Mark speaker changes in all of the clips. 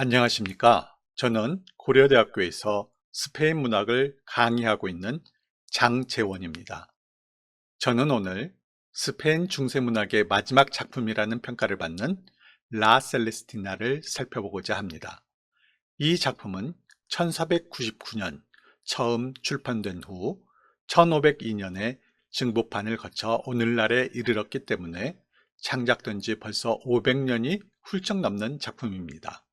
Speaker 1: 안녕하십니까. 저는 고려대학교에서 스페인 문학을 강의하고 있는 장재원입니다. 저는 오늘 스페인 중세문학의 마지막 작품이라는 평가를 받는 라 셀레스티나를 살펴보고자 합니다. 이 작품은 1499년 처음 출판된 후 1502년에 증보판을 거쳐 오늘날에 이르렀기 때문에 창작된 지 벌써 500년이 훌쩍 넘는 작품입니다.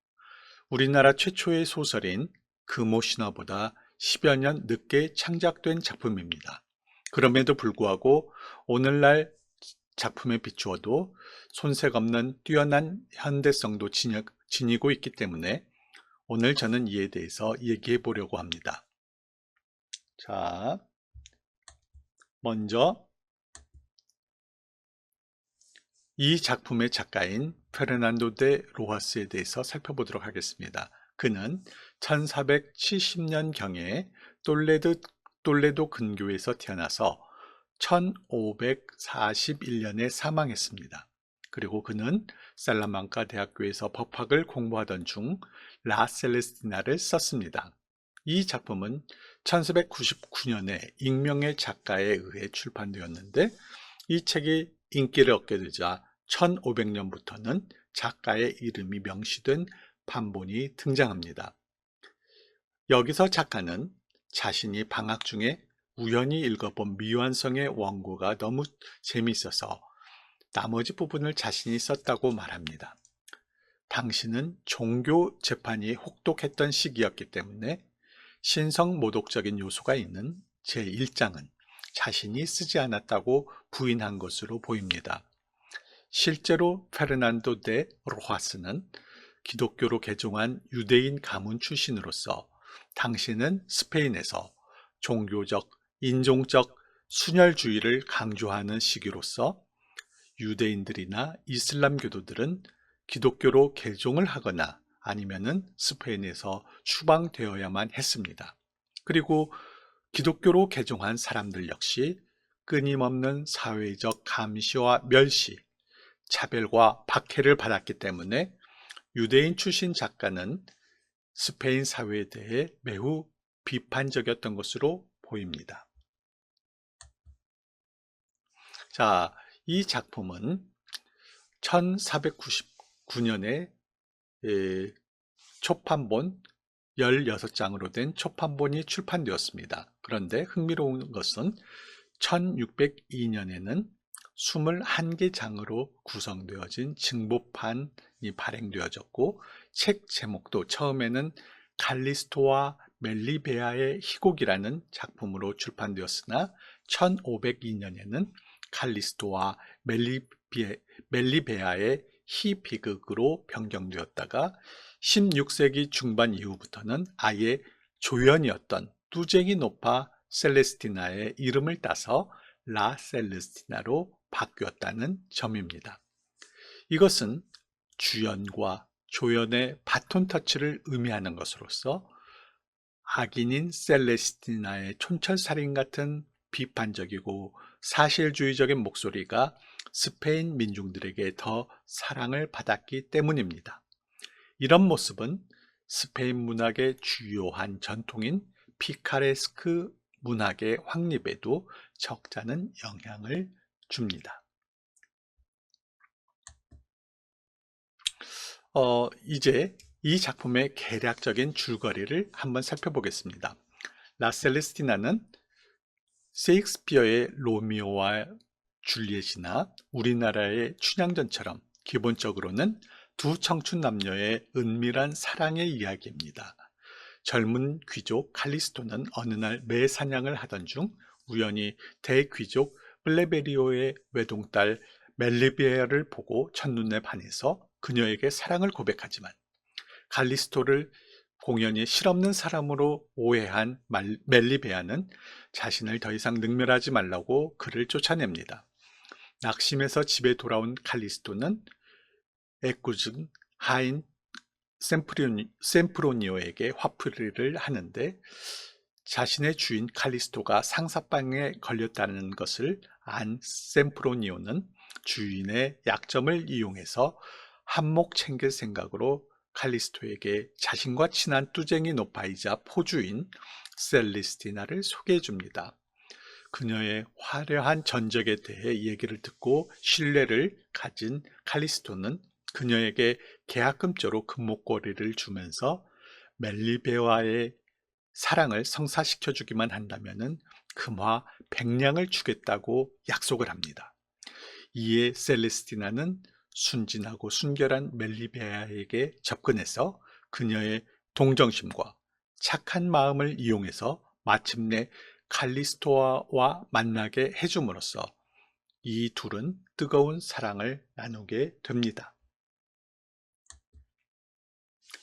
Speaker 1: 우리나라 최초의 소설인 금오신화보다 10여 년 늦게 창작된 작품입니다. 그럼에도 불구하고 오늘날 작품에 비추어도 손색 없는 뛰어난 현대성도 지니고 있기 때문에 오늘 저는 이에 대해서 얘기해 보려고 합니다. 자, 먼저 이 작품의 작가인 페르난도 데 로하스에 대해서 살펴보도록 하겠습니다. 그는 1470년경에 똘레드, 똘레도 근교에서 태어나서 1541년에 사망했습니다. 그리고 그는 살라망카 대학교에서 법학을 공부하던 중 라셀레스티나를 썼습니다. 이 작품은 1499년에 익명의 작가에 의해 출판되었는데 이 책이 인기를 얻게 되자 1500년부터는 작가의 이름이 명시된 판본이 등장합니다. 여기서 작가는 자신이 방학 중에 우연히 읽어본 미완성의 원고가 너무 재미있어서 나머지 부분을 자신이 썼다고 말합니다. 당시는 종교 재판이 혹독했던 시기였기 때문에 신성 모독적인 요소가 있는 제1장은 자신이 쓰지 않았다고 부인한 것으로 보입니다. 실제로 페르난도 데 로하스는 기독교로 개종한 유대인 가문 출신으로서 당시는 스페인에서 종교적, 인종적 순혈주의를 강조하는 시기로서 유대인들이나 이슬람 교도들은 기독교로 개종을 하거나 아니면은 스페인에서 추방되어야만 했습니다. 그리고 기독교로 개종한 사람들 역시 끊임없는 사회적 감시와 멸시, 차별과 박해를 받았기 때문에 유대인 출신 작가는 스페인 사회에 대해 매우 비판적이었던 것으로 보입니다. 자, 이 작품은 1499년에 초판본 16장으로 된 초판본이 출판되었습니다. 그런데 흥미로운 것은 1602년에는 21개 장으로 구성되어진 증보판이 발행되어졌고 책 제목도 처음에는 칼리스토와 멜리베아의 희곡이라는 작품으로 출판되었으나 1502년에는 칼리스토와 멜리베, 멜리베아의 희비극으로 변경되었다가 16세기 중반 이후부터는 아예 조연이었던 뚜쟁이 노파 셀레스티나의 이름을 따서 라 셀레스티나로 바뀌었다는 점입니다. 이것은 주연과 조연의 바톤 터치를 의미하는 것으로서 악인인 셀레스티나의 촌철살인 같은 비판적이고 사실주의적인 목소리가 스페인 민중들에게 더 사랑을 받았기 때문입니다. 이런 모습은 스페인 문학의 주요한 전통인 피카레스크 문학의 확립에도 적잖은 영향을 줍니다. 어, 이제 이 작품의 개략적인 줄거리를 한번 살펴보겠습니다. 라셀레스티나는 세익스피어의 로미오와 줄리엣이나 우리나라의 춘향전처럼 기본적으로는 두 청춘 남녀의 은밀한 사랑의 이야기입니다. 젊은 귀족 칼리스토는 어느 날 매사냥을 하던 중 우연히 대귀족 블레베리오의 외동딸 멜리비에를 보고 첫눈에 반해서 그녀에게 사랑을 고백하지만 칼리스토를 공연히 실없는 사람으로 오해한 멜리베아는 자신을 더 이상 능멸하지 말라고 그를 쫓아냅니다. 낙심해서 집에 돌아온 칼리스토는 애꿎은 하인 셈프로니오에게 화풀이를 하는데 자신의 주인 칼리스토가 상사방에 걸렸다는 것을 안 셈프로니오는 주인의 약점을 이용해서 한몫 챙길 생각으로 칼리스토에게 자신과 친한 뚜쟁이 노파이자 포주인 셀리스티나를 소개해 줍니다. 그녀의 화려한 전적에 대해 얘기를 듣고 신뢰를 가진 칼리스토는 그녀에게 계약금조로 금목걸이를 주면서 멜리베와의 사랑을 성사시켜 주기만 한다면 금화 100냥을 주겠다고 약속을 합니다. 이에 셀레스티나는 순진하고 순결한 멜리베아에게 접근해서 그녀의 동정심과 착한 마음을 이용해서 마침내 칼리스토아와 만나게 해줌으로써 이 둘은 뜨거운 사랑을 나누게 됩니다.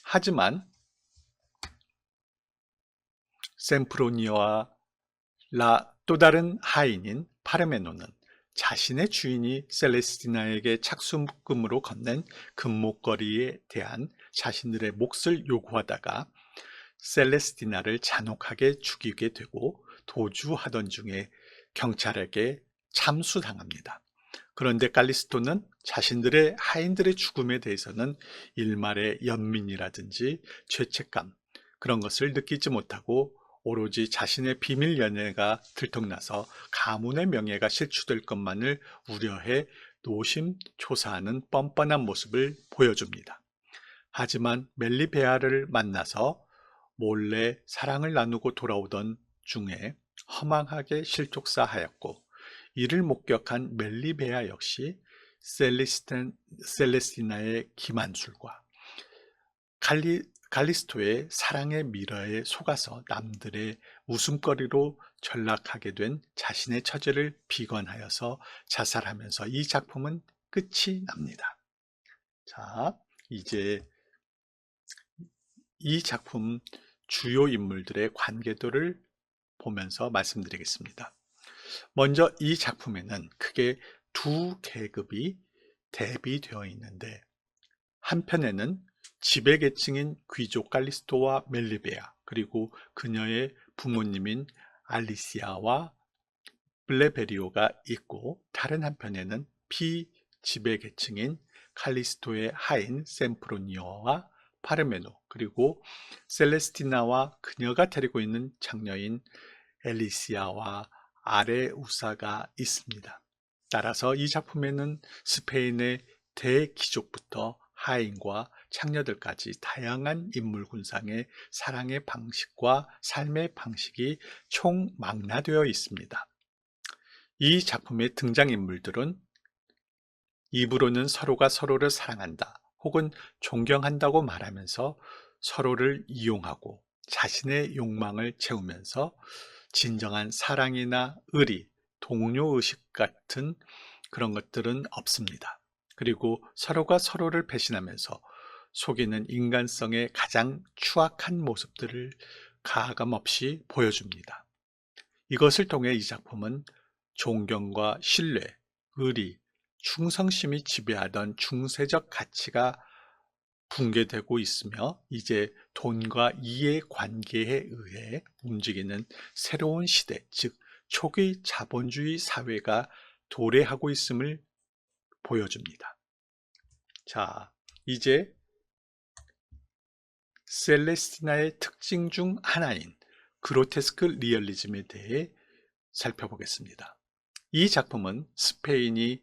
Speaker 1: 하지만 샘프로니와 라 또 다른 하인인 파르메노는 자신의 주인이 셀레스티나에게 착수금으로 건넨 금목걸이에 대한 자신들의 몫을 요구하다가 셀레스티나를 잔혹하게 죽이게 되고 도주하던 중에 경찰에게 참수당합니다. 그런데 칼리스토는 자신들의 하인들의 죽음에 대해서는 일말의 연민이라든지 죄책감 그런 것을 느끼지 못하고 오로지 자신의 비밀 연애가 들통나서 가문의 명예가 실추될 것만을 우려해 노심초사하는 뻔뻔한 모습을 보여줍니다. 하지만 멜리베아를 만나서 몰래 사랑을 나누고 돌아오던 중에 허망하게 실족사하였고 이를 목격한 멜리베아 역시 셀레스티나의 기만술과 칼리, 갈리스토의 사랑의 미러에 속아서 남들의 웃음거리로 전락하게 된 자신의 처지를 비관하여서 자살하면서 이 작품은 끝이 납니다. 자, 이제 이 작품 주요 인물들의 관계도를 보면서 말씀드리겠습니다. 먼저 이 작품에는 크게 두 계급이 대비되어 있는데 한편에는 지배계층인 귀족 칼리스토와 멜리베아 그리고 그녀의 부모님인 알리시아와 블레베리오가 있고 다른 한편에는 비지배계층인 칼리스토의 하인 샘프로니오와 파르메노 그리고 셀레스티나와 그녀가 데리고 있는 장녀인 엘리시아와 아레우사가 있습니다. 따라서 이 작품에는 스페인의 대貴族부터 하인과 창녀들까지 다양한 인물 군상의 사랑의 방식과 삶의 방식이 총망라되어 있습니다. 이 작품의 등장인물들은 입으로는 서로가 서로를 사랑한다 혹은 존경한다고 말하면서 서로를 이용하고 자신의 욕망을 채우면서 진정한 사랑이나 의리, 동료의식 같은 그런 것들은 없습니다. 그리고 서로가 서로를 배신하면서 속이는 인간성의 가장 추악한 모습들을 가감 없이 보여줍니다. 이것을 통해 이 작품은 존경과 신뢰, 의리, 충성심이 지배하던 중세적 가치가 붕괴되고 있으며 이제 돈과 이의 관계에 의해 움직이는 새로운 시대, 즉 초기 자본주의 사회가 도래하고 있음을 보여줍니다. 자, 이제 셀레스티나의 특징 중 하나인 그로테스크 리얼리즘에 대해 살펴보겠습니다. 이 작품은 스페인이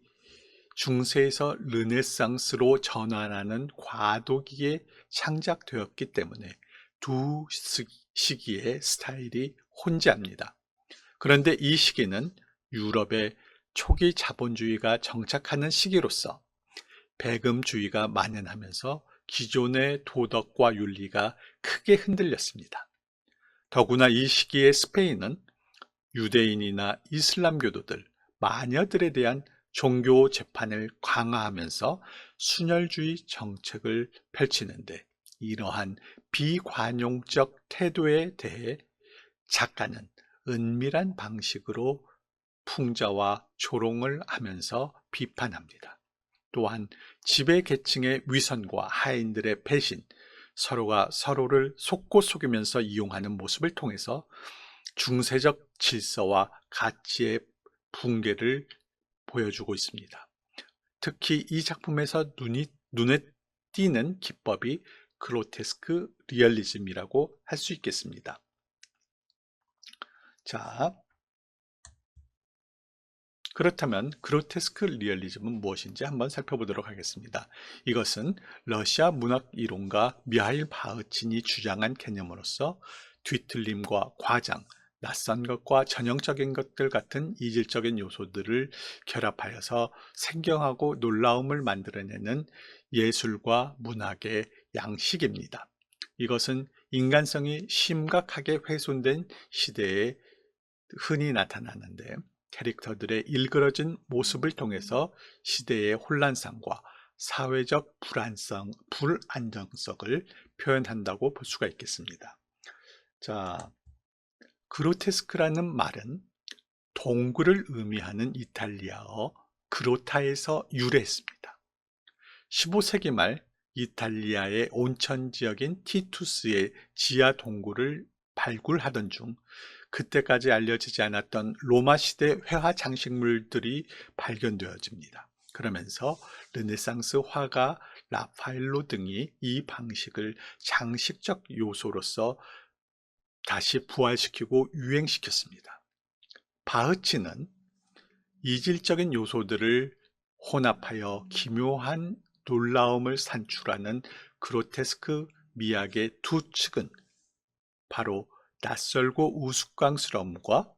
Speaker 1: 중세에서 르네상스로 전환하는 과도기에 창작되었기 때문에 두 시기의 스타일이 혼재합니다. 그런데 이 시기는 유럽의 초기 자본주의가 정착하는 시기로서 배금주의가 만연하면서 기존의 도덕과 윤리가 크게 흔들렸습니다. 더구나 이 시기에 스페인은 유대인이나 이슬람교도들, 마녀들에 대한 종교 재판을 강화하면서 순혈주의 정책을 펼치는데 이러한 비관용적 태도에 대해 작가는 은밀한 방식으로 풍자와 조롱을 하면서 비판합니다. 또한 지배 계층의 위선과 하인들의 배신, 서로가 서로를 속고 속이면서 이용하는 모습을 통해서 중세적 질서와 가치의 붕괴를 보여주고 있습니다. 특히 이 작품에서 눈이, 눈에 띄는 기법이 그로테스크 리얼리즘이라고 할 수 있겠습니다. 자, 그렇다면 그로테스크 리얼리즘은 무엇인지 한번 살펴보도록 하겠습니다. 이것은 러시아 문학 이론가 미하일 바흐친이 주장한 개념으로서 뒤틀림과 과장, 낯선 것과 전형적인 것들 같은 이질적인 요소들을 결합하여서 생경하고 놀라움을 만들어내는 예술과 문학의 양식입니다. 이것은 인간성이 심각하게 훼손된 시대에 흔히 나타나는데 캐릭터들의 일그러진 모습을 통해서 시대의 혼란성과 사회적 불안성, 불안정성을 표현한다고 볼 수가 있겠습니다. 자, 그로테스크라는 말은 동굴을 의미하는 이탈리아어 그로타에서 유래했습니다. 15세기 말 이탈리아의 온천 지역인 티투스의 지하 동굴을 발굴하던 중 그때까지 알려지지 않았던 로마 시대 회화 장식물들이 발견되어집니다. 그러면서 르네상스 화가 라파엘로 등이 이 방식을 장식적 요소로서 다시 부활시키고 유행시켰습니다. 바흐치는 이질적인 요소들을 혼합하여 기묘한 놀라움을 산출하는 그로테스크 미학의 두 측은 바로 낯설고 우스꽝스러움과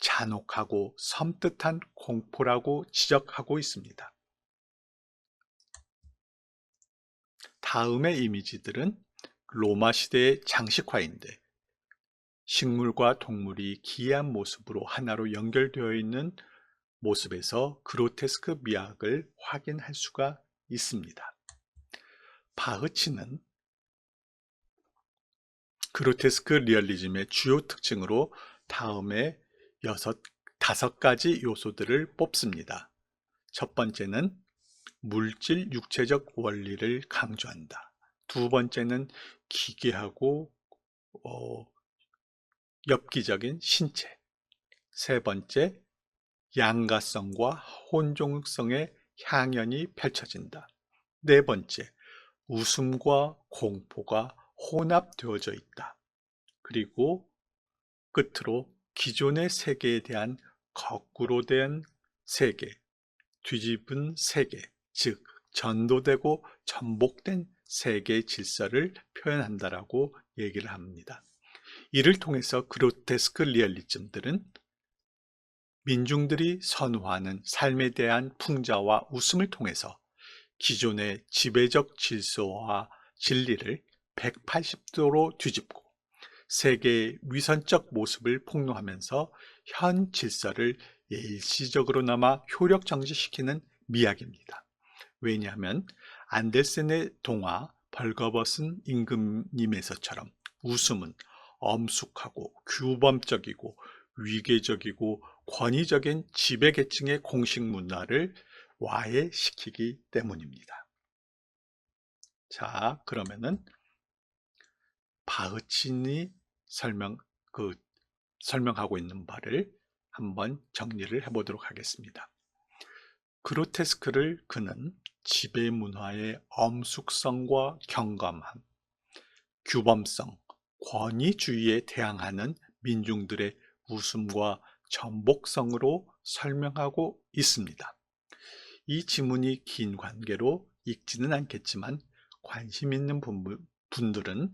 Speaker 1: 잔혹하고 섬뜩한 공포라고 지적하고 있습니다. 다음의 이미지들은 로마 시대의 장식화인데 식물과 동물이 기이한 모습으로 하나로 연결되어 있는 모습에서 그로테스크 미학을 확인할 수가 있습니다. 바흐치는 그로테스크 리얼리즘의 주요 특징으로 다음에 여섯, 다섯 가지 요소들을 뽑습니다. 첫 번째는 물질 육체적 원리를 강조한다. 두 번째는 기괴하고 어, 엽기적인 신체. 세 번째, 양가성과 혼종성의 향연이 펼쳐진다. 네 번째, 웃음과 공포가 혼합되어져 있다. 그리고 끝으로 기존의 세계에 대한 거꾸로 된 세계, 뒤집은 세계, 즉 전도되고 전복된 세계의 질서를 표현한다라고 얘기를 합니다. 이를 통해서 그로테스크 리얼리즘들은 민중들이 선호하는 삶에 대한 풍자와 웃음을 통해서 기존의 지배적 질서와 진리를 180도로 뒤집고 세계의 위선적 모습을 폭로하면서 현 질서를 일시적으로나마 효력 정지시키는 미학입니다. 왜냐하면 안델센의 동화 벌거벗은 임금님에서처럼 웃음은 엄숙하고 규범적이고 위계적이고 권위적인 지배계층의 공식 문화를 와해시키기 때문입니다. 자, 그러면은 바흐친이 설명, 그, 설명하고 있는 바를 한번 정리를 해보도록 하겠습니다. 그로테스크를 그는 지배 문화의 엄숙성과 경감함, 규범성, 권위주의에 대항하는 민중들의 웃음과 전복성으로 설명하고 있습니다. 이 지문이 긴 관계로 읽지는 않겠지만 관심 있는 분들은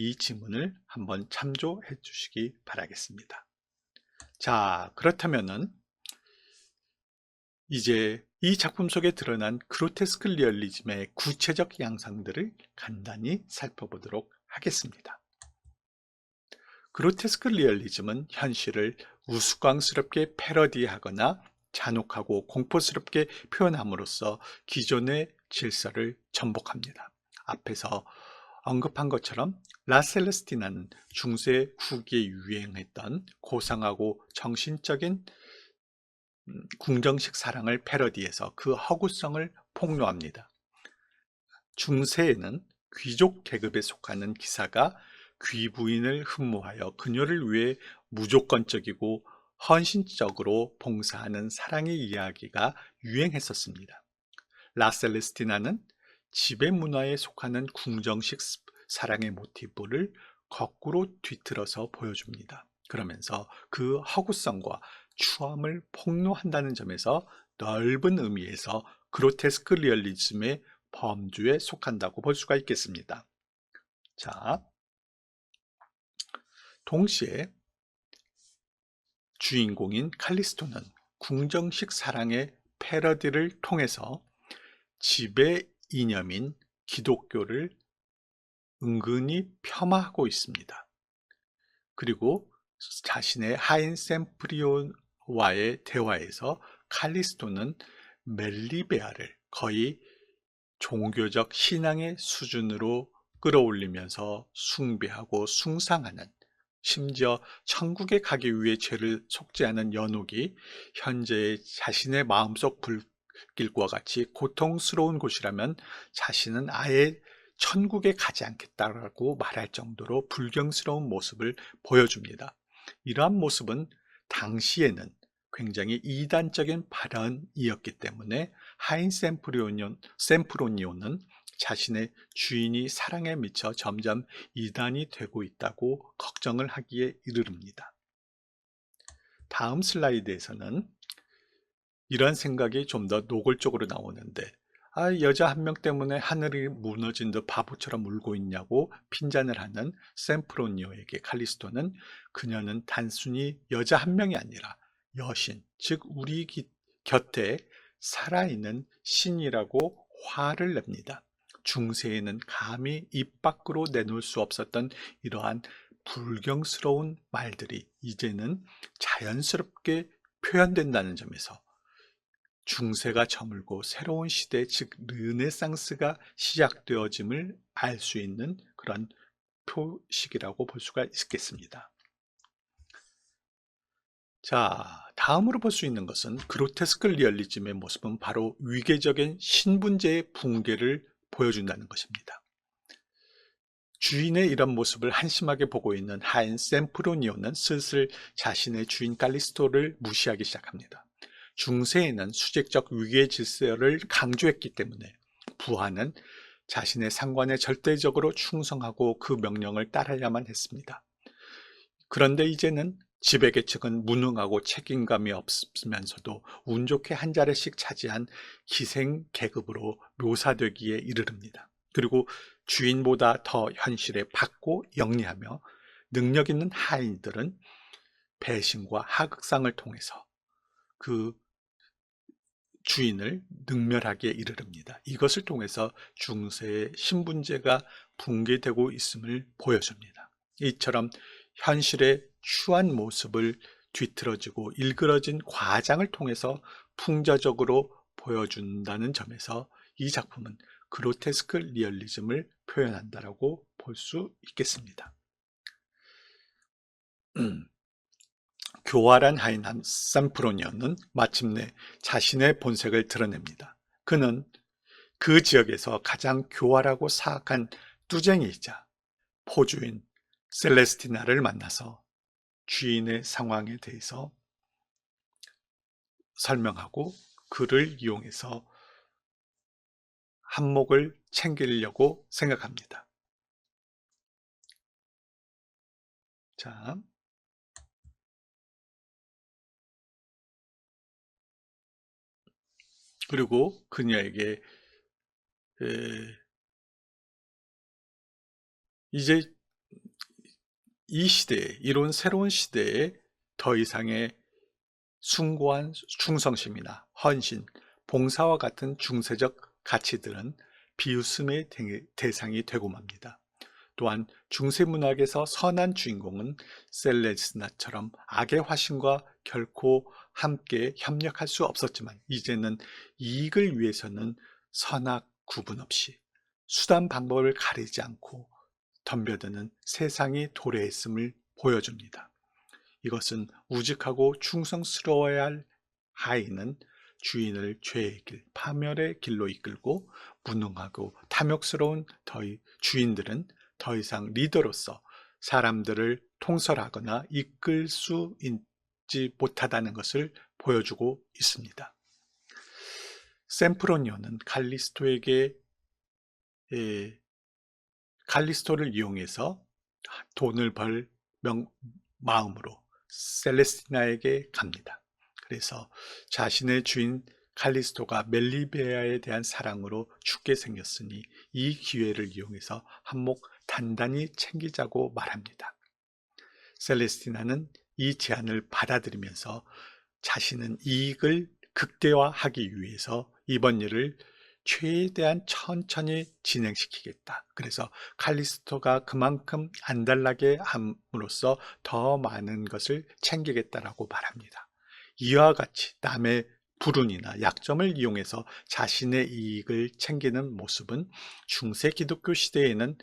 Speaker 1: 이 지문을 한번 참조해 주시기 바라겠습니다. 자, 그렇다면은 이제 이 작품 속에 드러난 그로테스크 리얼리즘의 구체적 양상들을 간단히 살펴보도록 하겠습니다. 그로테스크 리얼리즘은 현실을 우스꽝스럽게 패러디하거나 잔혹하고 공포스럽게 표현함으로써 기존의 질서를 전복합니다. 앞에서 언급한 것처럼 라셀레스티나는 중세 후기에 유행했던 고상하고 정신적인 음, 궁정식 사랑을 패러디해서 그 허구성을 폭로합니다. 중세에는 귀족 계급에 속하는 기사가 귀부인을 흠모하여 그녀를 위해 무조건적이고 헌신적으로 봉사하는 사랑의 이야기가 유행했었습니다. 라셀레스티나는 지배 문화에 속하는 궁정식 사랑의 모티브를 거꾸로 뒤틀어서 보여줍니다. 그러면서 그 허구성과 추함을 폭로한다는 점에서 넓은 의미에서 그로테스크 리얼리즘의 범주에 속한다고 볼 수가 있겠습니다. 자, 동시에 주인공인 칼리스토는 궁정식 사랑의 패러디를 통해서 지배 이념인 기독교를 은근히 폄하하고 있습니다. 그리고 자신의 하인 샘프리온와의 대화에서 칼리스토는 멜리베아를 거의 종교적 신앙의 수준으로 끌어올리면서 숭배하고 숭상하는 심지어 천국에 가기 위해 죄를 속죄하는 연옥이 현재의 자신의 마음속 불 길과 같이 고통스러운 곳이라면 자신은 아예 천국에 가지 않겠다라고 말할 정도로 불경스러운 모습을 보여줍니다. 이러한 모습은 당시에는 굉장히 이단적인 발언이었기 때문에 하인 샘프로니온, 샘프로니온은 자신의 주인이 사랑에 미쳐 점점 이단이 되고 있다고 걱정을 하기에 이르릅니다. 다음 슬라이드에서는 이런 생각이 좀 더 노골적으로 나오는데 아, 여자 한 명 때문에 하늘이 무너진 듯 바보처럼 울고 있냐고 핀잔을 하는 샘프로니오에게 칼리스토는 그녀는 단순히 여자 한 명이 아니라 여신, 즉 우리 기, 곁에 살아있는 신이라고 화를 냅니다. 중세에는 감히 입 밖으로 내놓을 수 없었던 이러한 불경스러운 말들이 이제는 자연스럽게 표현된다는 점에서 중세가 저물고 새로운 시대, 즉 르네상스가 시작되어짐을 알 수 있는 그런 표식이라고 볼 수가 있겠습니다. 자, 다음으로 볼 수 있는 것은 그로테스크 리얼리즘의 모습은 바로 위계적인 신분제의 붕괴를 보여준다는 것입니다. 주인의 이런 모습을 한심하게 보고 있는 하인 샘프로니오는 슬슬 자신의 주인 칼리스토를 무시하기 시작합니다. 중세에는 수직적 위계 질서를 강조했기 때문에 부하는 자신의 상관에 절대적으로 충성하고 그 명령을 따라야만 했습니다. 그런데 이제는 지배계층은 무능하고 책임감이 없으면서도 운 좋게 한 자리씩 차지한 기생 계급으로 묘사되기에 이르릅니다. 그리고 주인보다 더 현실에 받고 영리하며 능력 있는 하인들은 배신과 하극상을 통해서 그 주인을 능멸하기에 이르릅니다. 이것을 통해서 중세의 신분제가 붕괴되고 있음을 보여줍니다. 이처럼 현실의 추한 모습을 뒤틀어지고 일그러진 과장을 통해서 풍자적으로 보여준다는 점에서 이 작품은 그로테스크 리얼리즘을 표현한다라고 볼 수 있겠습니다. 음, 교활한 하인 산프로니언은 마침내 자신의 본색을 드러냅니다. 그는 그 지역에서 가장 교활하고 사악한 뚜쟁이이자 포주인 셀레스티나를 만나서 주인의 상황에 대해서 설명하고 그를 이용해서 한몫을 챙기려고 생각합니다. 자, 그리고 그녀에게 에, 이제 이 시대에 이런 새로운 시대에 더 이상의 숭고한 충성심이나 헌신, 봉사와 같은 중세적 가치들은 비웃음의 대상이 되고 맙니다. 또한 중세 문학에서 선한 주인공은 셀레스나처럼 악의 화신과 결코 함께 협력할 수 없었지만 이제는 이익을 위해서는 선악 구분 없이 수단 방법을 가리지 않고 덤벼드는 세상이 도래했음을 보여줍니다. 이것은 우직하고 충성스러워야 할 하인은 주인을 죄의 길, 파멸의 길로 이끌고 무능하고 탐욕스러운 더이 주인들은 더 이상 리더로서 사람들을 통솔하거나 이끌 수있 지 못하다는 것을 보여주고 있습니다. 샘프로니오는 칼리스토에게 예, 칼리스토를 이용해서 돈을 벌 명, 마음으로 셀레스티나에게 갑니다. 그래서 자신의 주인 칼리스토가 멜리베아에 대한 사랑으로 죽게 생겼으니 이 기회를 이용해서 한몫 단단히 챙기자고 말합니다. 셀레스티나는 이 제안을 받아들이면서 자신은 이익을 극대화하기 위해서 이번 일을 최대한 천천히 진행시키겠다. 그래서 칼리스토가 그만큼 안달나게 함으로써 더 많은 것을 챙기겠다라고 말합니다. 이와 같이 남의 불운이나 약점을 이용해서 자신의 이익을 챙기는 모습은 중세 기독교 시대에는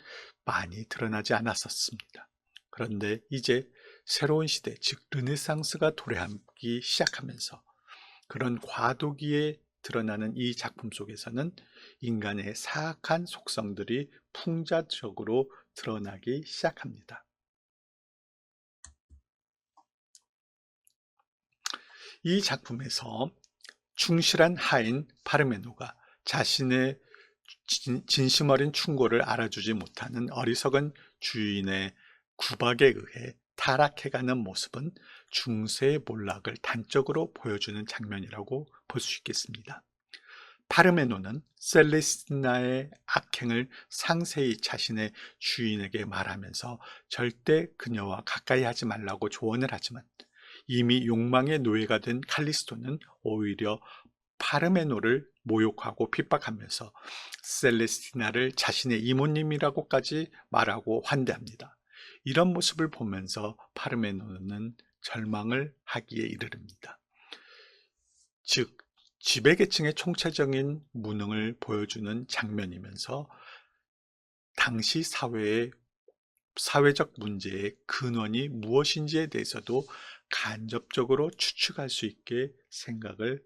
Speaker 1: 많이 드러나지 않았었습니다. 그런데 이제 새로운 시대, 즉 르네상스가 도래하기 시작하면서 그런 과도기에 드러나는 이 작품 속에서는 인간의 사악한 속성들이 풍자적으로 드러나기 시작합니다. 이 작품에서 충실한 하인 파르메노가 자신의 진심 어린 충고를 알아주지 못하는 어리석은 주인의 구박에 의해 타락해가는 모습은 중세의 몰락을 단적으로 보여주는 장면이라고 볼 수 있겠습니다. 파르메노는 셀레스티나의 악행을 상세히 자신의 주인에게 말하면서 절대 그녀와 가까이 하지 말라고 조언을 하지만 이미 욕망의 노예가 된 칼리스토는 오히려 파르메노를 모욕하고 핍박하면서 셀레스티나를 자신의 이모님이라고까지 말하고 환대합니다. 이런 모습을 보면서 파르메노는 절망을 하기에 이르릅니다. 즉, 지배계층의 총체적인 무능을 보여주는 장면이면서 당시 사회의 사회적 문제의 근원이 무엇인지에 대해서도 간접적으로 추측할 수 있게 생각을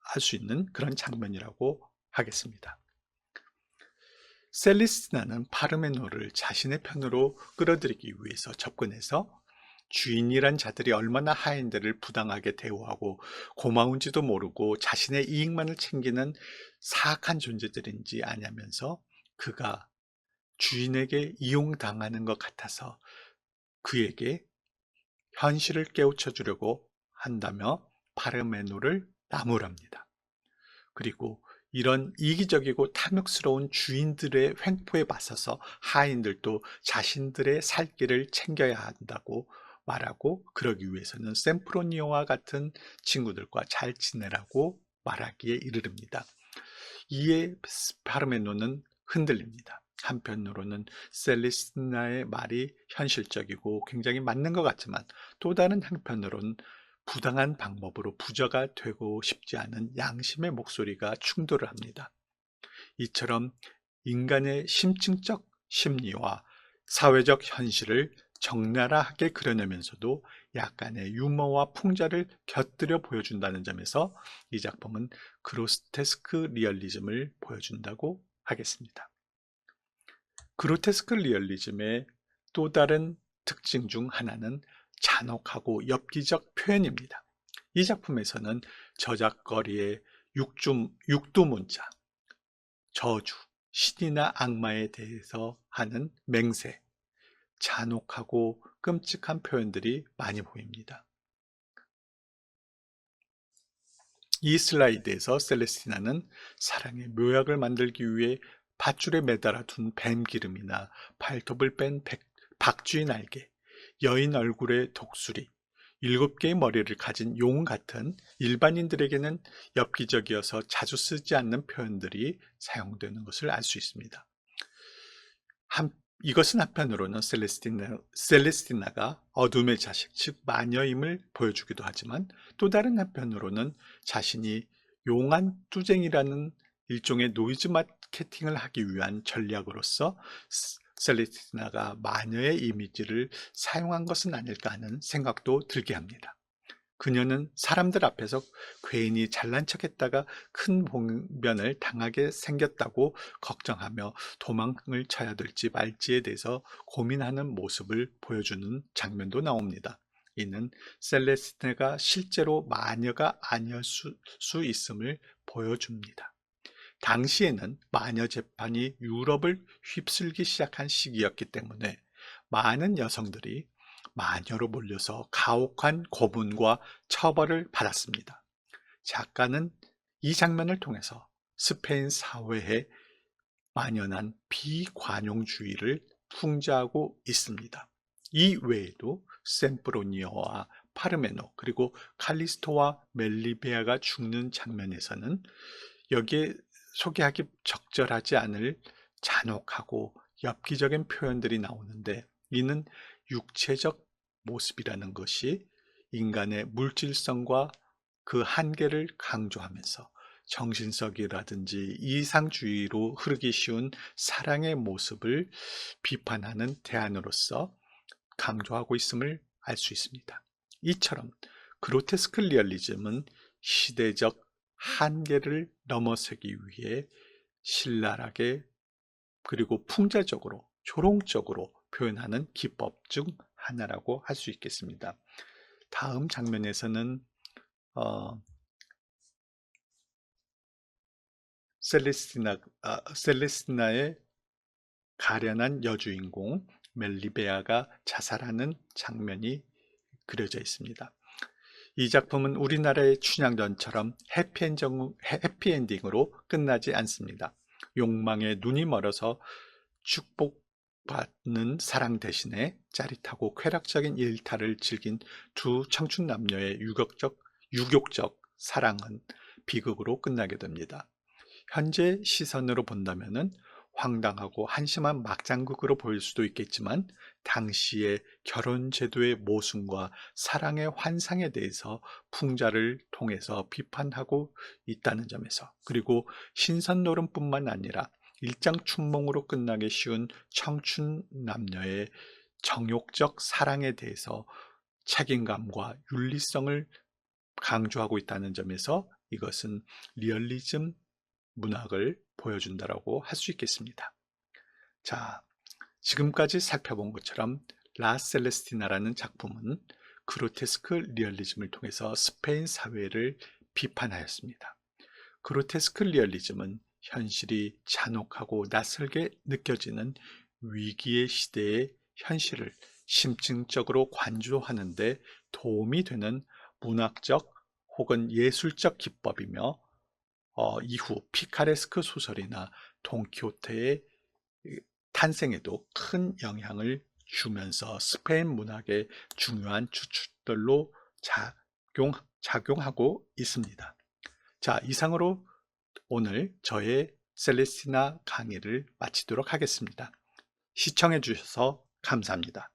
Speaker 1: 할 수 있는 그런 장면이라고 하겠습니다. 셀리스티나는 파르메노를 자신의 편으로 끌어들이기 위해서 접근해서 주인이란 자들이 얼마나 하인들을 부당하게 대우하고 고마운지도 모르고 자신의 이익만을 챙기는 사악한 존재들인지 아냐면서 그가 주인에게 이용당하는 것 같아서 그에게 현실을 깨우쳐 주려고 한다며 파르메노를 나무랍니다. 그리고 이런 이기적이고 탐욕스러운 주인들의 횡포에 맞서서 하인들도 자신들의 살 길을 챙겨야 한다고 말하고 그러기 위해서는 샘프로니오와 같은 친구들과 잘 지내라고 말하기에 이르릅니다. 이에 파르메노는 흔들립니다. 한편으로는 셀리스나의 말이 현실적이고 굉장히 맞는 것 같지만 또 다른 한편으로는 부당한 방법으로 부자가 되고 싶지 않은 양심의 목소리가 충돌을 합니다. 이처럼 인간의 심층적 심리와 사회적 현실을 적나라하게 그려내면서도 약간의 유머와 풍자를 곁들여 보여준다는 점에서 이 작품은 그로스테스크 리얼리즘을 보여준다고 하겠습니다. 그로테스크 리얼리즘의 또 다른 특징 중 하나는 잔혹하고 엽기적 표현입니다. 이 작품에서는 저작거리의 육주, 육두문자, 저주, 신이나 악마에 대해서 하는 맹세, 잔혹하고 끔찍한 표현들이 많이 보입니다. 이 슬라이드에서 셀레스티나는 사랑의 묘약을 만들기 위해 밧줄에 매달아 둔 뱀 기름이나 발톱을 뺀 백, 박쥐 날개, 여인 얼굴의 독수리, 일곱 개의 머리를 가진 용 같은 일반인들에게는 엽기적이어서 자주 쓰지 않는 표현들이 사용되는 것을 알 수 있습니다. 한, 이것은 한편으로는 셀레스티나, 셀레스티나가 어둠의 자식, 즉 마녀임을 보여주기도 하지만 또 다른 한편으로는 자신이 용한 투쟁이라는 일종의 노이즈 마케팅을 하기 위한 전략으로서 셀레스티나가 마녀의 이미지를 사용한 것은 아닐까 하는 생각도 들게 합니다. 그녀는 사람들 앞에서 괜히 잘난 척했다가 큰 봉변을 당하게 생겼다고 걱정하며 도망을 쳐야 될지 말지에 대해서 고민하는 모습을 보여주는 장면도 나옵니다. 이는 셀레스테가 실제로 마녀가 아니었을 수 있음을 보여줍니다. 당시에는 마녀 재판이 유럽을 휩쓸기 시작한 시기였기 때문에 많은 여성들이 마녀로 몰려서 가혹한 고문과 처벌을 받았습니다. 작가는 이 장면을 통해서 스페인 사회에 만연한 비관용주의를 풍자하고 있습니다. 이 외에도 샘프로니오와 파르메노 그리고 칼리스토와 멜리베아가 죽는 장면에서는 여기에 소개하기 적절하지 않을 잔혹하고 엽기적인 표현들이 나오는데 이는 육체적 모습이라는 것이 인간의 물질성과 그 한계를 강조하면서 정신석이라든지 이상주의로 흐르기 쉬운 사랑의 모습을 비판하는 대안으로서 강조하고 있음을 알 수 있습니다. 이처럼 그로테스크 리얼리즘은 시대적 한계를 넘어서기 위해 신랄하게 그리고 풍자적으로 조롱적으로 표현하는 기법 중 하나라고 할 수 있겠습니다. 다음 장면에서는 어, 셀레스티나, 아, 셀레스티나의 가련한 여주인공 멜리베아가 자살하는 장면이 그려져 있습니다. 이 작품은 우리나라의 춘향전처럼 해피엔딩, 해피엔딩으로 끝나지 않습니다. 욕망에 눈이 멀어서 축복받는 사랑 대신에 짜릿하고 쾌락적인 일탈을 즐긴 두 청춘 남녀의 유격적, 유격적 사랑은 비극으로 끝나게 됩니다. 현재 시선으로 본다면 황당하고 한심한 막장극으로 보일 수도 있겠지만 당시의 결혼 제도의 모순과 사랑의 환상에 대해서 풍자를 통해서 비판하고 있다는 점에서 그리고 신선 노름뿐만 아니라 일장 춘몽으로 끝나기 쉬운 청춘 남녀의 정욕적 사랑에 대해서 책임감과 윤리성을 강조하고 있다는 점에서 이것은 리얼리즘 문학을 보여준다라고 할 수 있겠습니다. 자, 지금까지 살펴본 것처럼 라 셀레스티나라는 작품은 그로테스크 리얼리즘을 통해서 스페인 사회를 비판하였습니다. 그로테스크 리얼리즘은 현실이 잔혹하고 낯설게 느껴지는 위기의 시대의 현실을 심층적으로 관조하는 데 도움이 되는 문학적 혹은 예술적 기법이며 어, 이후 피카레스크 소설이나 돈키호테의 탄생에도 큰 영향을 주면서 스페인 문학의 중요한 주축들로 작용, 작용하고 있습니다. 자, 이상으로 오늘 저의 셀레스티나 강의를 마치도록 하겠습니다. 시청해 주셔서 감사합니다.